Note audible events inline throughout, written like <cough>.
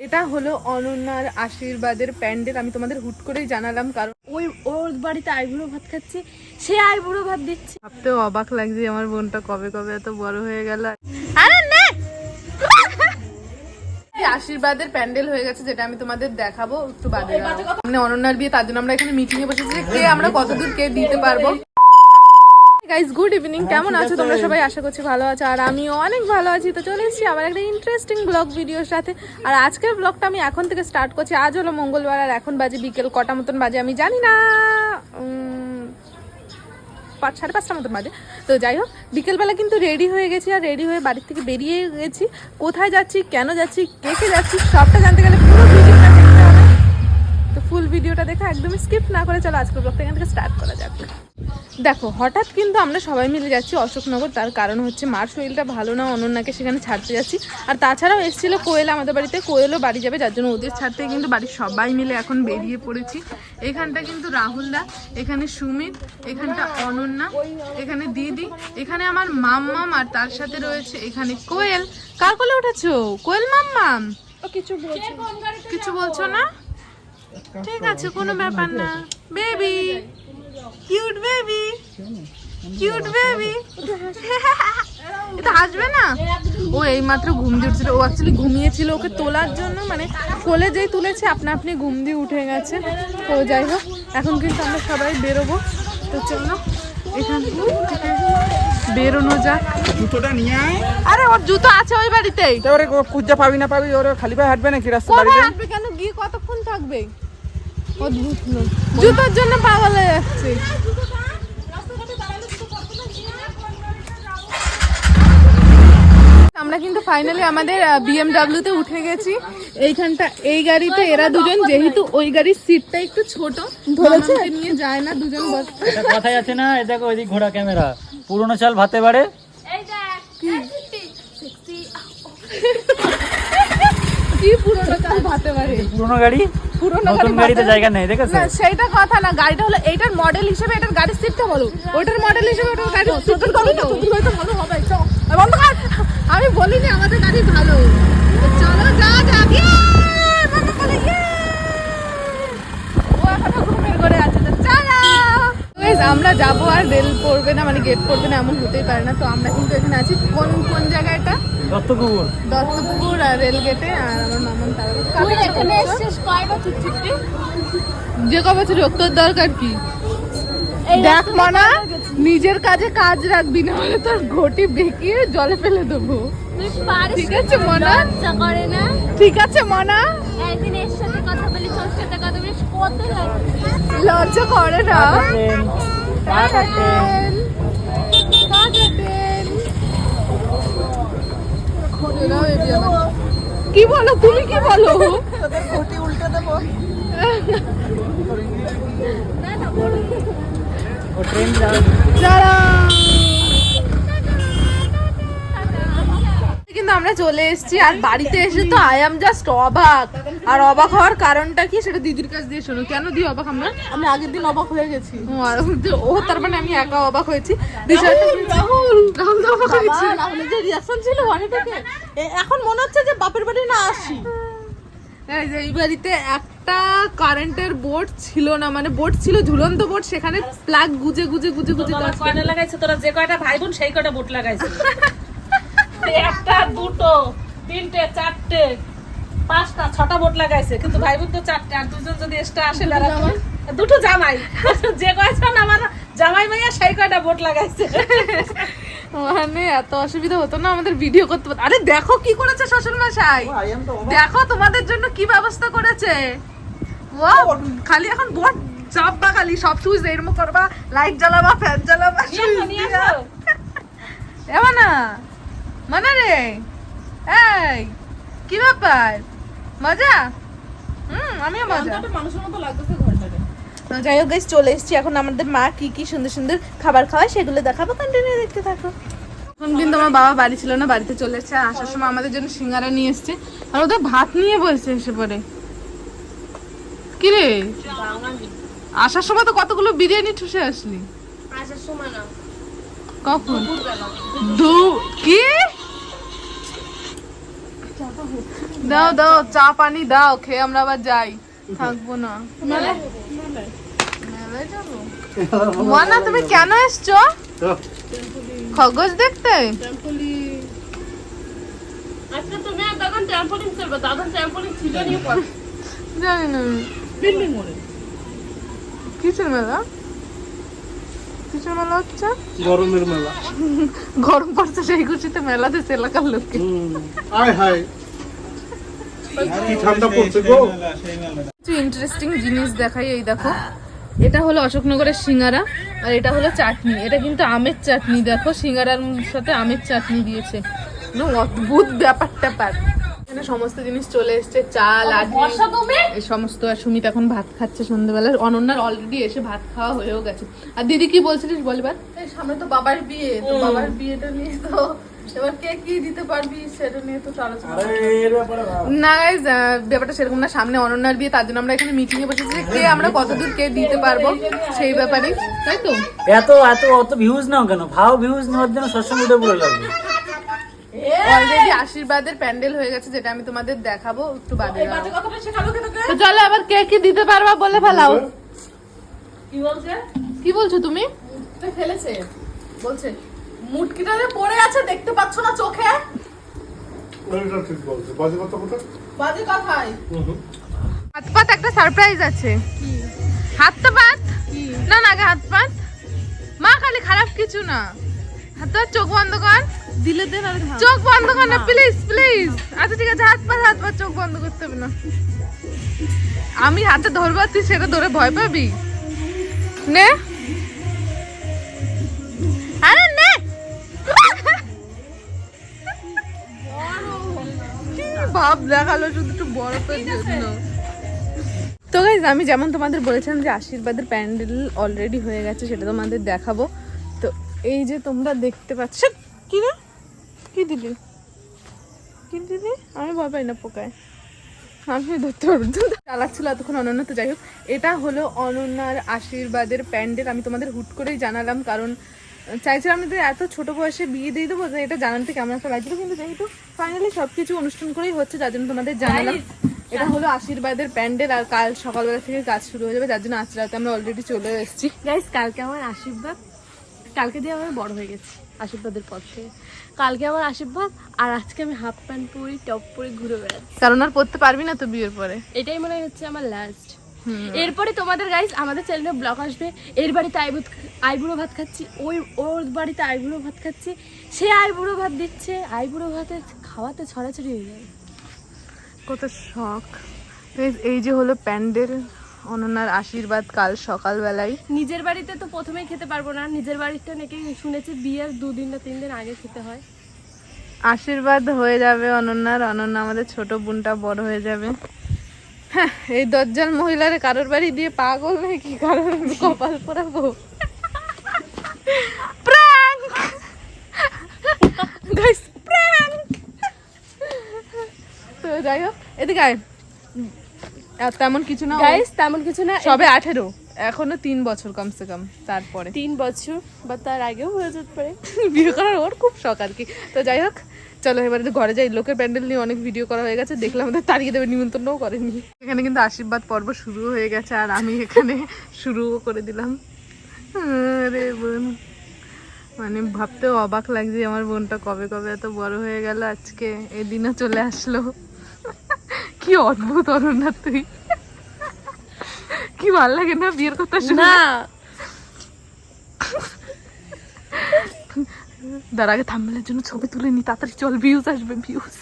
এটা হলো অনন্যার আশীর্বাদের প্যান্ডেল আমি তোমাদের হুট করেই জানালাম কারণ ওই ওর বাড়িতে আইবুড়ো ভাত খাচ্ছে সে আইবুড়ো ভাত দিচ্ছে। ভাবতেও অবাক লাগছে আমার বোনটা কবে কবে এত বড় হয়ে গেল। আরে না! আশীর্বাদের প্যান্ডেল হয়ে গেছে যেটা আমি তোমাদের দেখাবো একটু বাদে। মানে অনন্যার বিয়ে তার জন্য আমরা এখানে মিটিং এ বসেছি যে কে আমরা কতদূর কে দিতে পারব। গাইজ গুড ইভিনিং কেমন আছো তোমরা সবাই? আশা করছি ভালো আছো। আর আমিও অনেক ভালো আছি। তো চলে এসেছি আমার একটা ইন্টারেস্টিং ব্লগ ভিডিওর সাথে। আর আজকের ব্লগটা আমি এখন থেকে স্টার্ট করছি। আজ হলো মঙ্গলবার আর এখন বাজে বিকেল কটা মতন বাজে আমি জানি না। পাঁচ সাড়ে পাঁচটা মতন বাজে। তো যাই হোক বিকেলবেলা কিন্তু রেডি হয়ে গেছি। আর রেডি হয়ে বাড়ির থেকে বেরিয়ে গেছি। কোথায় যাচ্ছি কেন যাচ্ছি কে কে যাচ্ছি সবটা জানতে গেলে পুরো তো ফুল ভিডিওটা দেখে একদমই স্কিপ না করে চলো আজকের ব্লগটা এখান থেকে স্টার্ট করা যাক। দেখো হঠাৎ কিন্তু আমরা সবাই মিলে যাচ্ছি অশোকনগর তার কারণ হচ্ছে মার শরীরটা ভালো না অনন্যাকে সেখানে ছাড়তে যাচ্ছি। আর তাছাড়াও এসেছিল কোয়েল আমাদের বাড়িতে কোয়েলও বাড়ি যাবে যার জন্য ওদের ছাড়তে কিন্তু বাড়ির সবাই মিলে এখন বেরিয়ে পড়েছি। এখানটা কিন্তু রাহুলদা এখানে সুমিত এখানটা অনন্যা এখানে দিদি এখানে আমার মাম্মাম আর তার সাথে রয়েছে এখানে কোয়েল। কার কোলে উঠেছো? কোয়েল মাম্মাম? কিছু বলছে কিছু বলছো না? ঠিক আছে, কোনো ব্যাপার না। Baby cute baby cute baby এটা হাসবে না? ও এই মাত্র ঘুম দিয়ে উঠছিল। ও অ্যাকচুয়ালি ঘুমিয়েছিল ওকে তোলার জন্য মানে কোলে যেই তুলেছে, আপনা আপনি ঘুম দিয়ে উঠে গেছে। তো যাই হোক, এখন কিন্তু আমরা সবাই বেরোবো। তো চলো, এখান থেকে। বেরোনো যাক। জুতোটা নিয়ে আয়। আরে ওর জুতো আছে ওই বাড়িতেই। তা ওরে কুজ্জা পাবি না পাবি ওরে খালি পায়ে হাঁটবে নাকি রাস্তা বাড়িতে? হাঁটবে কেন? গিয়ে কতক্ষণ থাকবে? অদ্ভুত জুতোর জন্য পাগল হয়ে যাচ্ছে। আমরা কিন্তু ফাইনালি আমাদের বিএমডাব্লিউ তে উঠে গেছি। এইখানটা এই গাড়িতে এরা দুজন যেহেতু ওই গাড়ির সিটটা একটু ছোট ধরেছে? নিয়ে যায় না দুজন বস এটা কথাই আছে না? এই দেখো ওইদিক ঘোড়া ক্যামেরা। পুরনো চাল ভাতে বাড়ে। এই দেখ কি? পুরোনো কাল ভাতে পারে পুরনো গাড়ি? পুরোনো গাড়িতে জায়গা নেই দেখেছ? না সেইটা কথা না গাড়িটা হলো এইটার মডেল হিসেবে এটার গাড়ির সিটটা বলো। ওটার মডেল হিসেবে ওটার গাড়ির সিটটা কবে তো তুমি হয়তো ভালো হবে বন্ধ কর। আমি বলিনি আমাদের গাড়ি ভালো। তো চলো যা যা ইয়ে! ইয়ে! আমরা যাব আর রেল পড়বে না মানে গেট পড়বে না এমন হতেই পারে না তো আমরা কিন্তু এখানে আছি। কোন কোন জায়গাটা দত্তকুকুর দত্তপুকুর। আর রেল গেটে আর আমার মামন তারা যে কবে ছিল তোর দরকার কি? দেখ মানা নিজের কাজে কাজ রাখবি না হলে তোর ঘটি বেঁকিয়ে জলে ফেলে দেবো। ঠিক আছে মনা? করে না? ঠিক আছে মনা? একদিন এর সাথে কথা বলি তোর সাথে কথা বলিস কত লজ্জা। করে না। কি বলো তুমি কি বলো? ও ট্রেন যাবে যারা কিন্তু আমরা চলে এসেছি আর বাড়িতে এসে তো আই এম জাস্ট অবাক। আর অবাক হওয়ার কারণটা কি সেটা দিদির কাছ দিয়ে শোনো। কেন দিয়ে অবাক আমরা? আমি আগের দিন অবাক হয়ে গেছি। ও, তার মানে আমি একা অবাক হয়েছি। বিষয়টা রাহুল রাহুল অবাক হয়েছে। রাহুলের যে রিয়াকশন ছিল থেকে এখন মনে হচ্ছে যে বাপের বাড়ি না আসি। এই যে এই বাড়িতে একটা কারেন্টের বোর্ড ছিল না মানে বোর্ড ছিল ঝুলন্ত বোর্ড সেখানে প্লাগ গুজে গুজে গুজে গুজে। কয়টা লাগাইছে? তোরা যে কয়টা ভাই বোন সেই কয়টা বুট লাগাইছে? একটা দুটো তিনটে চারটে পাঁচটা ছটা বোট লাগাইছে কিন্তু ভাই বোন তো চারটে আর দুজন যদি এক্সট্রা আসে বেড়াতে দুটো জামাই। <laughs> যে কয়জন আমার জামাই মাইয়া সেই কয়টা বোট লাগাইছে। <laughs> মানে এত অসুবিধা হতো না আমাদের ভিডিও করতে পারতো। আরে দেখো কি করেছে শ্বশুর মশাই দেখো তোমাদের জন্য কি ব্যবস্থা করেছে। ও খালি এখন বোর্ড চাপবা খালি সব সুইচ এরম করবা লাইট জ্বালাবা ফ্যান জ্বালাবা এমন না মানে রে। এই কি ব্যাপার? মজা? হুম আমিও মজা। মানুষের মতো লাগতেছে ঘরটাকে যাই হোক গাইস চলে এসেছি। এখন আমাদের মা কি কি সুন্দর সুন্দর খাবার খাওয়ায় সেগুলো দেখাবো। কন্টিনিউ দেখতে থাকো। কিন্তু আমার বাবা বাড়ি ছিল না বাড়িতে চলে এসেছে। আসার সময় আমাদের জন্য সিঙ্গারা নিয়ে এসেছে। আর ওদের ভাত নিয়ে বলছে এসে পরে কি রে আসার সময় তো কতগুলো বিরিয়ানি ঠুসে আসলি? আসার সময় না। কখন? দু কি? দাও দাও চা পানি দাও খেয়ে আমরা আবার যাই। থাকব না। মানা তুমি কেন এসছো? খগজ দেখতে? আজকে তুমি আর দাদা ট্রাম্পোলিন করবে দাদা ট্রাম্পোলিন ছিল নিয়ে জানি না। বিল্ডিং মোড়ে কিসের মেলা? কিসের মেলা হচ্ছে? গরমের মেলা। গরম পড়ছে সেই খুশিতে মেলা দিচ্ছে এলাকার লোককে আয় হায়। ঠান্ডা পড়ছে গো। কিছু ইন্টারেস্টিং জিনিস দেখাই এই দেখো। এটা হলো অশোকনগরের সিঙ্গারা আর এটা হলো চাটনি। এটা কিন্তু আমের চাটনি দেখো সিঙ্গারার সাথে আমের চাটনি দিয়েছে। অদ্ভুত ব্যাপার ট্যাপার। এখানে সমস্ত জিনিস চলে এসছে চাল আদি এই সমস্ত আর সুমিত এখন ভাত খাচ্ছে সন্ধ্যেবেলা অনন্যার অলরেডি এসে ভাত খাওয়া হয়েও গেছে। আর দিদি কি বলছিলিস বলবার? সামনে তো বাবার বিয়ে তো বাবার বিয়েটা নিয়ে তো এবার কে কি দিতে পারবি সেটা নিয়ে তো আলোচনা না গাইজ ব্যাপারটা সেরকম না। সামনে অনন্যার বিয়ে তার জন্য আমরা এখানে মিটিং এ বসেছি যে কে আমরা কতদূর কে দিতে পারব সেই ব্যাপারে তাই তো? এত এত অত ভিউজ নাও কেন? ভাও ভিউজ নেওয়ার জন্য সবসময় উঠে পড়ে লাগবে অলরেডি আশীর্বাদের প্যান্ডেল হয়ে গেছে যেটা আমি তোমাদের দেখাবো একটু বাদে তো চলো আবার কে কি দিতে পারবা বলে ফেলাও। কি বলছে? কি বলছো তুমি? ফেলেছে বলছে। মুটকিটা যে পড়ে আছে দেখতে পাচ্ছ না চোখে? ওইটা ঠিক বলছে। বাজে কথা কোথায় বাজে কথাই। হাত পাত একটা সারপ্রাইজ আছে। হাত তো পাত না না আগে হাত পাত মা খালি খারাপ কিছু না। হাত পাত চোখ বন্ধ কর। দিলে দেন আর চোখ বন্ধ কর না প্লিজ প্লিজ আচ্ছা ঠিক আছে হাত পাত হাত পাত চোখ বন্ধ করতে হবে না। আমি হাতে ধরবো তুই সেটা ধরে ভয় পাবি? নে। ভাব দেখাল শুধু একটু বরফের জন্য তো গাইজ আমি যেমন তোমাদের বলেছিলাম যে আশীর্বাদের প্যান্ডেল অলরেডি হয়ে গেছে সেটা তোমাদের দেখাবো। তো এই যে তোমরা দেখতে পাচ্ছ কি রে? কি দিলি? কি দিলি? আমি ভয় পাই না পোকায়। আমি ধরতে পারব না। চালাচ্ছিল এতক্ষণ অনন্য তো যাই হোক। এটা হলো অনন্যার আশীর্বাদের প্যান্ডেল আমি তোমাদের হুট করেই জানালাম কারণ চাইছিলাম যে এত ছোট বয়সে বিয়ে দিয়ে দেবো যে এটা জানাতে কেমন একটা লাগছিল কিন্তু যেহেতু ফাইনালি সব কিছু অনুষ্ঠান করেই হচ্ছে যার জন্য তোমাদের জানালাম। এটা হলো আশীর্বাদের প্যান্ডেল আর কাল সকালবেলা থেকে কাজ শুরু হয়ে যাবে যার জন্য আজ রাতে আমরা অলরেডি চলে এসেছি। গাইস কালকে আমার আশীর্বাদ কালকে দিয়ে আমি বড় হয়ে গেছি আশীর্বাদের পর থেকে কালকে আমার আশীর্বাদ আর আজকে আমি হাফ প্যান্ট পরি টপ পরে ঘুরে বেড়াচ্ছি। কারণ আর পড়তে পারবি না তো বিয়ের পরে। এটাই মনে হচ্ছে আমার লাস্ট এরপরে তোমাদের গাইস আমাদের চ্যানেলে ব্লগ আসবে এর বাড়িতে আইবুড়ো আইবুড়ো ভাত খাচ্ছি ওই ওর বাড়িতে আইবুড়ো ভাত খাচ্ছি সে আইবুড়ো ভাত দিচ্ছে আইবুড়ো ভাতে খাওয়াতে ছড়াছড়ি হয়ে যায়। কত শখ। এই যে হলো প্যান্ডেল অনন্যার আশীর্বাদ কাল সকালবেলায়। নিজের বাড়িতে তো প্রথমেই খেতে পারব না নিজের বাড়িতে নাকি শুনেছি বিয়ের দুদিন না তিন দিন আগে খেতে হয়। আশীর্বাদ হয়ে যাবে অনন্যার অনন্যা আমাদের ছোট বোনটা বড় হয়ে যাবে। হ্যাঁ এই দজ্জাল মহিলার কারোর বাড়ি দিয়ে পাগল নাকি? কারোর কপাল পরাবো প্র্যাঙ্ক গাইস প্র্যাঙ্ক তো যাই হোক এদিকে আয়। তেমন কিছু না গাইস তেমন কিছু না সবে আঠেরো। এখনও তিন বছর কমসে কম তারপরে। তিন বছর বা তার আগেও হয়ে যেতে পারে। <laughs> বিয়ে করার ওর খুব শখ আর কি। তো যাই হোক চলো এবারে তো ঘরে যাই। লোকের প্যান্ডেল নিয়ে অনেক ভিডিও করা হয়ে গেছে দেখলাম আমাদের তাড়িয়ে দেবে নিমন্ত্রণও করেনি। এখানে কিন্তু আশীর্বাদ পর্ব শুরু হয়ে গেছে আর আমি এখানে শুরুও করে দিলাম। আরে বোন। মানে ভাবতেও অবাক লাগছে আমার বোনটা কবে কবে এত বড় হয়ে গেল আজকে। এই দিনও চলে আসলো। কি অদ্ভুত অরণ্যা তুই। কি ভালো লাগে না বিয়ের কথা শুনে? আগে থাম্বেলের জন্য ছবি তুলে নি তাড়াতাড়ি চল ভিউজ আসবে ভিউজ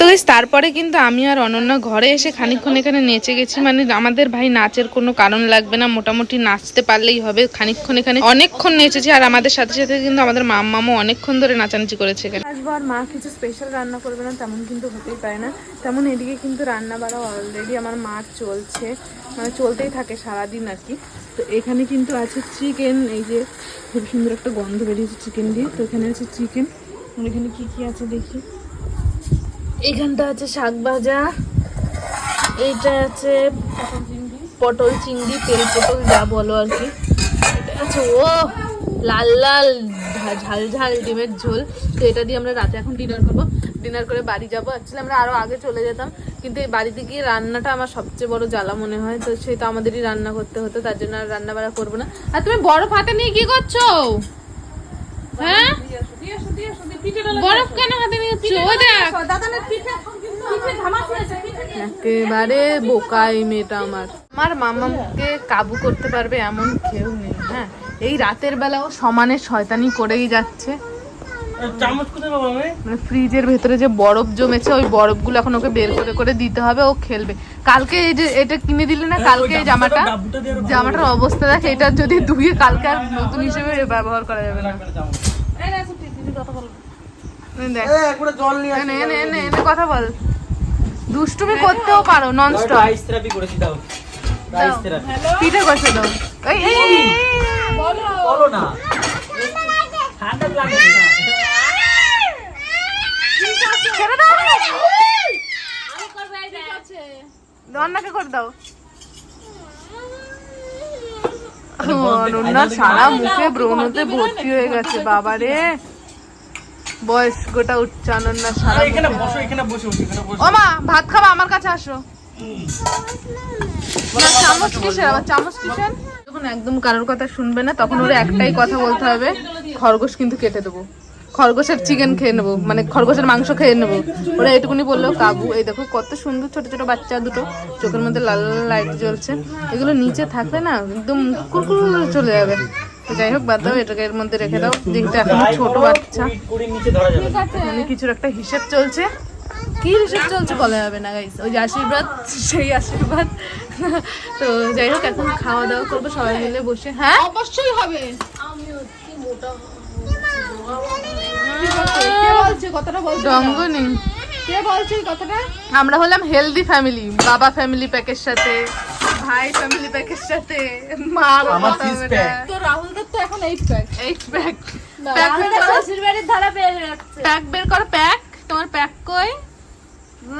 তো তারপরে কিন্তু আমি আর অনন্যা ঘরে এসে খানিকক্ষণ এখানে নেচে গেছি। মানে আমাদের ভাই নাচের কোনো কারণ লাগবে না, মোটামুটি নাচতে পারলেই হবে। খানিক্ষণ এখানে অনেকক্ষণ নেচেছি আর আমাদের সাথে সাথে কিন্তু আমাদের মাম্মামও অনেকক্ষণ ধরে নাচানাচি করেছে এখানে। আসব আর মা কিছু স্পেশাল রান্না করবে না, তেমন কিন্তু হতেই পারে না। তেমন এদিকে কিন্তু রান্না বাড়া অলরেডি আমার মার চলছে। মানে চলতেই থাকে সারাদিন আর কি। তো এখানে কিন্তু আছে চিকেন এই যে খুব সুন্দর একটা গন্ধ বেরিয়েছে চিকেন দিয়ে। তো এখানে আছে চিকেন এখানে কি কি আছে দেখি। এখানটা আছে শাক ভাজা, এইটা আছে পটল চিংড়ি, তেল পটল, যা বলো আর কি। আছে ও, লাল লাল, ঝাল ঝাল ডিমের ঝোল। তো এটা দিয়ে আমরা রাতে এখন ডিনার করব। ডিনার করে বাড়ি যাব। অ্যাকচুয়ালি আমরা আরও আগে চলে যেতাম। কিন্তু এই বাড়িতে গিয়ে রান্নাটা আমার সবচেয়ে বড় জ্বালা মনে হয়। তো তো আমাদেরই রান্না করতে হতো। তার জন্য আর রান্না বাড়া করব না। আর তুমি বরফ হাতে নিয়ে কি করছ? হ্যাঁ? বরফ কেন হাতে নিয়েছো? একেবারে বোকা এই মেয়েটা আমার। আমার মামাকে কাবু করতে পারবে এমন কেউ নেই হ্যাঁ? এই রাতের বেলা ও সমানে শয়তানি করেই যাচ্ছে। চামচ কোথায় পাবো আমি? মানে ফ্রিজের ভেতরে যে বরফ জমেছে ওই বরফগুলো এখন ওকে বের করে করে দিতে হবে ও খেলবে। কালকে এই যে এটা কিনে দিলে না কালকে এই জামাটা? জামাটার অবস্থা দেখ এটা যদি ধুয়ে কালকে আর নতুন হিসেবে ব্যবহার করা যাবে না। এই দেখ কথা বল। দুষ্টুমি করতেও পারো নন স্টপ আইস থেরাপি করেছি দাও। থেরাপি পিঠে কষে দাও। এই এই, এই, এই, বলো। না। ঠান্ডা লাগে না। ছেড়ে দাও। রান্নাকে করে দাও। অনন্যা সারা মুখে ব্রণতে ভর্তি হয়ে গেছে বাবা রে বয়স গোটা উঠছে অনন্যা সারা এখানে বসো এখানে বসো এখানে বসো। ও মা ভাত খাবা? আমার কাছে আসো। না চামচ কিসের? আবার চামচ কিসের? যখন একদম কারোর কথা শুনবে না তখন ওরা একটাই কথা বলতে হবে খরগোশ কিন্তু কেটে দেবো। খরগোশের চিকেন খেয়ে নেব মানে খরগোশের মাংস খেয়ে নেব। ওরা এটুকুনি বলল কাবু। এই দেখো কত সুন্দর ছোট ছোট বাচ্চা দুটো চোখের মধ্যে লাল লাল লাইট জ্বলছে। এগুলো নিচে থাকলে না একদম কুরকুর চলে যাবে। যাই হোক বাদ দাও এটাকে এর মধ্যে রেখে দাও। যেহেতু এখনও ছোট বাচ্চা। কুড়ি- কুড়ির নিচে ধরা যাবে। না। মানে কিছুর একটা হিসেব চলছে। কি হিসেব চলছে বলা যাবে না গাইস ওই যে আশীর্বাদ সেই আশীর্বাদ। তো যাই হোক এখন খাওয়া দাওয়া করব সবাই মিলে বসে। হ্যাঁ? অবশ্যই হবে। আমরা হলাম হেলদি ফ্যামিলি বাবা ফ্যামিলি প্যাকের সাথে। ভাই ফ্যামিলি প্যাকের সাথে মা বাবা তো রাহুলদের তো এখন এইট প্যাক এইট প্যাক আমাদের শ্বশুর বাড়ির ধারা যাচ্ছে। প্যাক বের কর প্যাক তোমার প্যাক কই?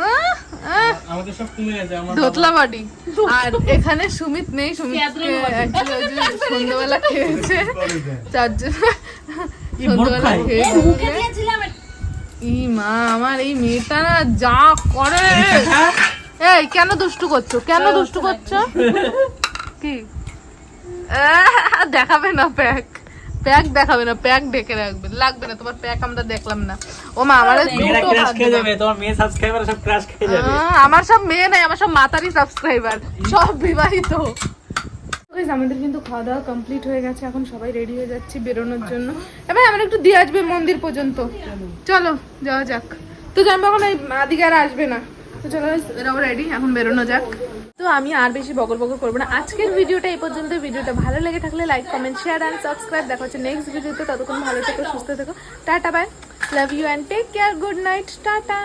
আহ, আহ। আমাদের সব কমে গেছে আমার দোতলা বাড়ি আর এখানে সুমিত নেই ওই সন্ধ্যাবেলা খেয়েছে। চারজন। সন্ধ্যাবেলা ই মা আমার এই মেয়েটা না যা করে! এই কেন দুষ্টু করছ? কেন দুষ্টু করছ? কি? দেখাবে না প্যাক। প্যাক দেখাবে না প্যাক ডেকে রাখবে। লাগবে না তোমার প্যাক আমরা দেখলাম না। ও মা আমার মেয়েরা দুটো ক্র্যাশ ভাত খেয়ে দেবে। যাবে তোমার মেয়ে সাবস্ক্রাইবার সব ক্র্যাশ খেয়ে যাবে। আহ, আমার সব মেয়ে নাই আমার সব মাতারি সাবস্ক্রাইবার সব বিবাহিত। আমাদের কিন্তু খাওয়া দাওয়া কমপ্লিট হয়ে গেছে এখন সবাই রেডি হয়ে যাচ্ছি বেরোনোর জন্য। এবার আমার একটু দিয়ে আসবে মন্দির পর্যন্ত। চলো যাওয়া যাক। তো জানব এখন এই আদিকে আর আসবে না। তো এখন বেরোনো যাক। তো আমি আর বেশি বগল বগল করব না। আজকের ভিডিওটা এই পর্যন্ত। ভিডিওটা ভালো লেগে থাকলে like comment share and subscribe দেখা হচ্ছে নেক্সট ভিডিওতে। ততক্ষণ ভালো থেকো, সুস্থ থেকো। Tata bye love you and take care good night tata.